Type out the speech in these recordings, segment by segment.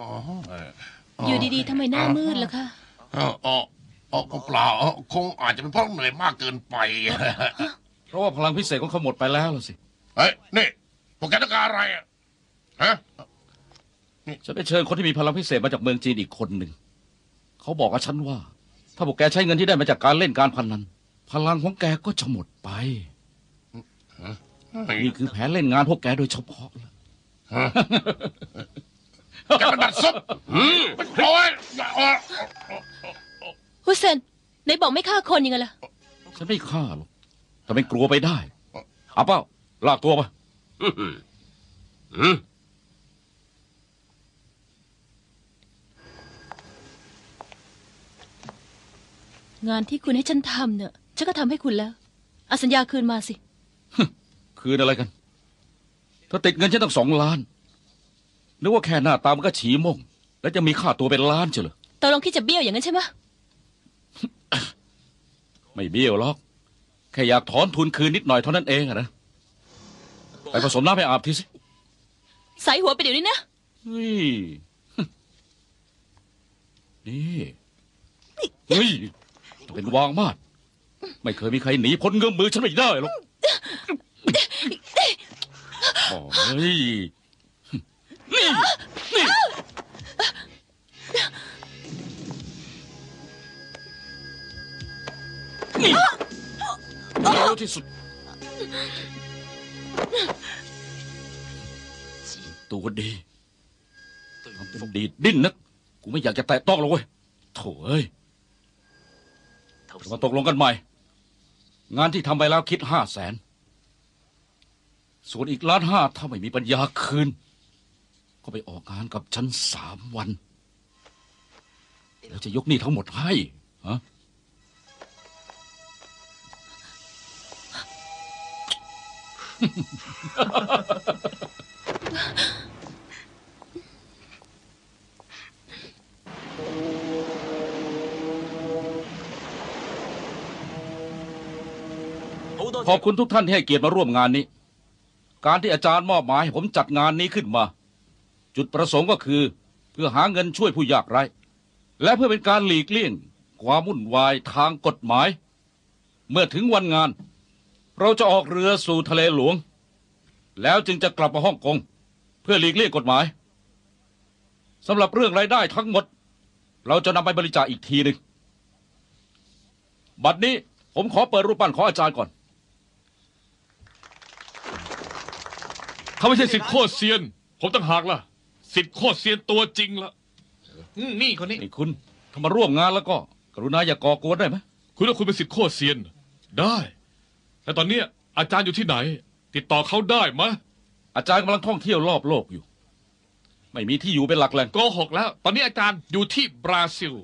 อ๋ออยู่ดีๆทำไมหน้ามืดล่ะคะเออเออเออเปล่าเออคงอาจจะเป็นเพราะเหนื่อยมากเกินไป เพราะว่าพลังพิเศษของเขาหมดไปแล้วล่ะสิ เฮ้ยนี่พวกแกต้องการอะไรอะฮะฉันไปเชิญคนที่มีพลังพิเศษมาจากเมืองจีนอีกคนหนึ่ง เขาบอกกับฉันว่า ถ้าพวกแกใช้เงินที่ได้มาจากการเล่นการพนัน พลังของแกก็จะหมดไป นี่คือแผนเล่นงานพวกแกโดยเฉพาะเลย แกเป็นบัตรซุปอืมโอ้ยเออฮุเซนไหนบอกไม่ฆ่าคนยังไงล่ะ ฉันไม่ฆ่าหรอกแต่ไม่กลัวไปได้ เอาเป้าลากตัวมาอืมอืมงานที่คุณให้ฉันทำเนี่ยฉันก็ทำให้คุณแล้วเอาสัญญาคืนมาสิ คืนอะไรกันเธอติดเงินฉันตั้งสองล้าน นึกว่าแค่หน้าตามันก็ฉีม่ง แล้วจะมีค่าตัวเป็นล้านเชียวเหรอตกลงคิดจะเบี้ยวอย่างนั้นใช่ไหมไม่เบี้ยวหรอก แค่อยากถอนทุนคืนนิดหน่อยเท่านั้นเองอะนะ ไปผสมน้ำให้อาบทีสิใส่หัวไปเดี๋ยวนี้นะเฮ้ยนี่เฮ้ยเป็นวางมาดไม่เคยมีใครหนีพ้นเงื้อมมือฉันไม่ได้หรอกโอ้ย นี่นี่ นี่เร็วที่สุด ตัวดีทำเป็นดีดดิ้นนัก กูไม่อยากจะแตะต้องหรอกเว้ยโถ่เอ้ยเรามาตกลงกันใหม่ งานที่ทำไปแล้วคิดห้าแสน ส่วนอีกล้านห้าถ้าไม่มีปัญญาคืน ก็ไปออกงานกับฉันสามวัน แล้วจะยกหนี้ทั้งหมดให้ฮะขอบคุณทุกท่านที่ให้เกียรติมาร่วมงานนี้ การที่อาจารย์มอบหมายให้ผมจัดงานนี้ขึ้นมา จุดประสงค์ก็คือเพื่อหาเงินช่วยผู้ยากไร้ และเพื่อเป็นการหลีกเลี่ยง ความวุ่นวายทางกฎหมาย เมื่อถึงวันงาน เราจะออกเรือสู่ทะเลหลวง แล้วจึงจะกลับมาฮ่องกง เพื่อหลีกเลี่ยงกฎหมายสำหรับเรื่องรายได้ทั้งหมด เราจะนำไปบริจาคอีกทีหนึ่งบัดนี้ผมขอเปิดรูปปั้นของอาจารย์ก่อน เขาไม่ใช่สิทธิ์โคตรเซียน ผมต่างหากล่ะ สิทธิ์โคตรเซียนตัวจริงละอืมนี่คนนี้ นี่คุณถ้ามาร่วมงานแล้วก็ กรุณาอย่าก่อกวนได้ไหมคุณว่าคุณเป็นสิทธิ์โคตรเซียน ได้ แต่ตอนเนี้ยอาจารย์อยู่ที่ไหน ติดต่อเขาได้มะอาจารย์กำลังท่องเที่ยวรอบโลกอยู่ ไม่มีที่อยู่เป็นหลักแหล่งโกหกแล้ว ตอนนี้อาจารย์อยู่ที่บราซิล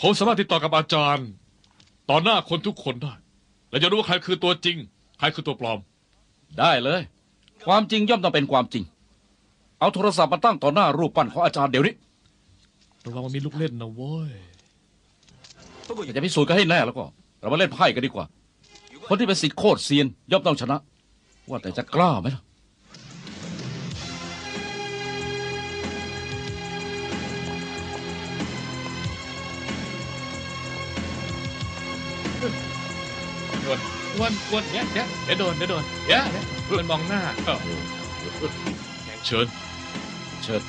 ผมสามารถติดต่อกับอาจารย์ ต่อหน้าคนทุกคนได้ และจะรู้ว่าใครคือตัวจริง ใครคือตัวปลอม ได้เลย ความจริงย่อมต้องเป็นความจริง เอาโทรศัพท์มาตั้งต่อหน้ารูปปั้นของอาจารย์เดี๋ยวนี้ระวังมันมีลูกเล่นนะเว้ยอยากจะพิสูจน์กันให้แน่แล้วก็ เรามาเล่นไพ่กันดีกว่า คนที่เป็นสิทธิ์โคตรเซียนย่อมต้องชนะ ว่าแต่จะกล้าไหมล่ะวนวนวนเนี้ยเนี้ยเดี๋ยวโดนเดี๋ยวโดนเดี๋ยวเดี๋ยว มันมองหน้าเออเชิญ เชิญ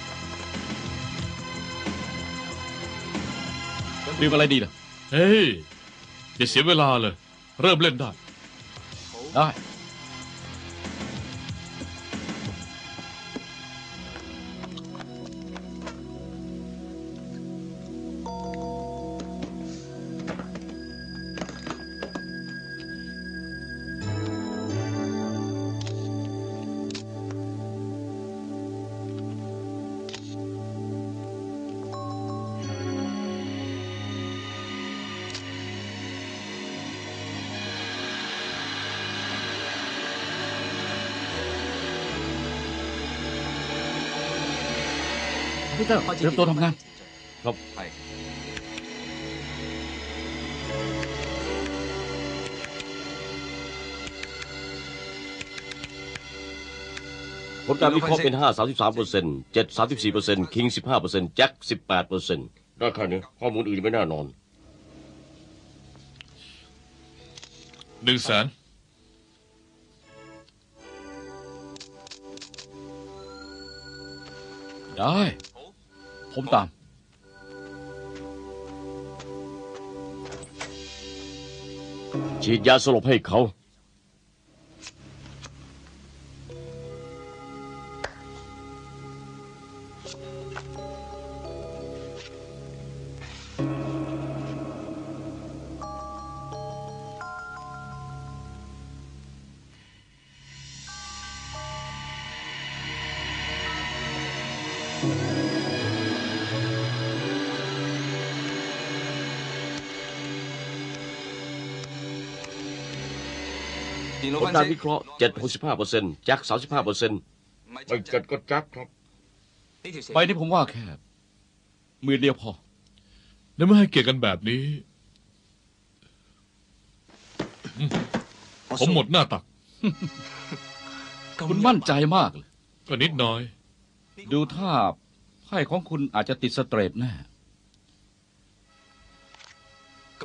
ดื่มอะไรดีล่ะ เฮ้ยอย่าเสียเวลาเลย เริ่มเล่นได้ ได้ พี่เตอร์เตรียมตัวทำงาน ครับเผลการวิเคราะห์เป็น 5 33เปอร์เซ็นต์7 34เปอร์เซ็นต์คิง 15เปอร์เซ็นต์แจ็ค 18เปอร์เซ็นต์ได้แค่นี้ข้อมูลอื่นไม่แน่นอนหนึ่งแสนได้ ผมตาม ฉีดยาสลบให้เขา Thank you. ผลการวิเคราะห์7 65เปอร์เซ็นต์แจ็ค35เปอร์เซ็นต์ไม่เจ็ดก็แจ็คครับ ไปนี่ผมว่าแค่หมื่นเดียวพอ แล้วเมื่อให้เกียรติกันแบบนี้อืมผมหมดหน้าตัก คุณมั่นใจมากเลยก็นิดหน้อย ดูท่าไพ่ของคุณอาจจะติดสเตรทแน่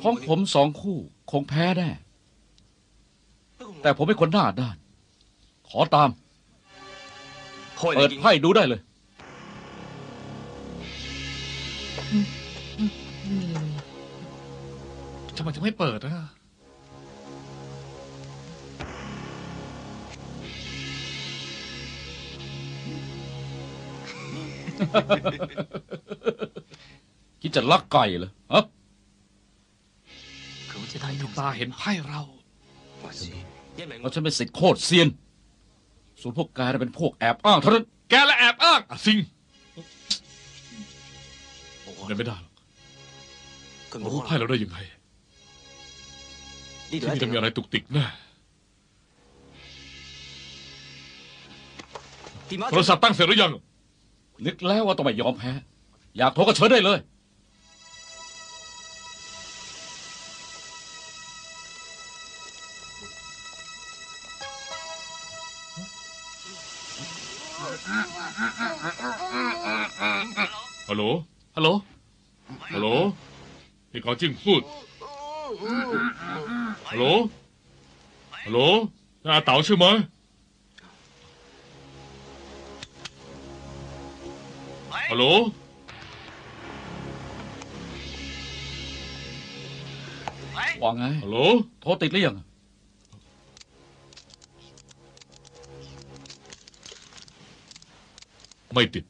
ของผมสองคู่คงแพ้แน่ แต่ผมเป็นคนหน้าด้าน ขอตาม เปิดไพ่ดูได้เลย ทำไมจะไม่เปิดอะคิดจะลักไก่เหรอฮะ ตาเห็นไพ่เรา เพราะฉันเป็นสิทธิ์โคตรเซียน ส่วนพวกแกน่ะเป็นพวกแอบอ้างเท่านั้นแกและแอบอ้างอะสิงเป็นไม่ได้หรอกมารู้ไพ่เราได้ยังไงที่นี่จะมีอะไรตุกติกแน่โทรศัพท์ตั้งเสร็จหรือยัง นึกแล้วว่าต้องไม่ยอมแพ้ อยากโทรก็เชิญได้เลย ฮัลโหล ฮัลโหล ฮัลโหลนี่กอจิ้งพูด ฮัลโหล ฮัลโหลนี่อาเต๋าใช่ไหมฮัลโหล ว่าไง ฮัลโหล โทรติดหรือยังไม่ติด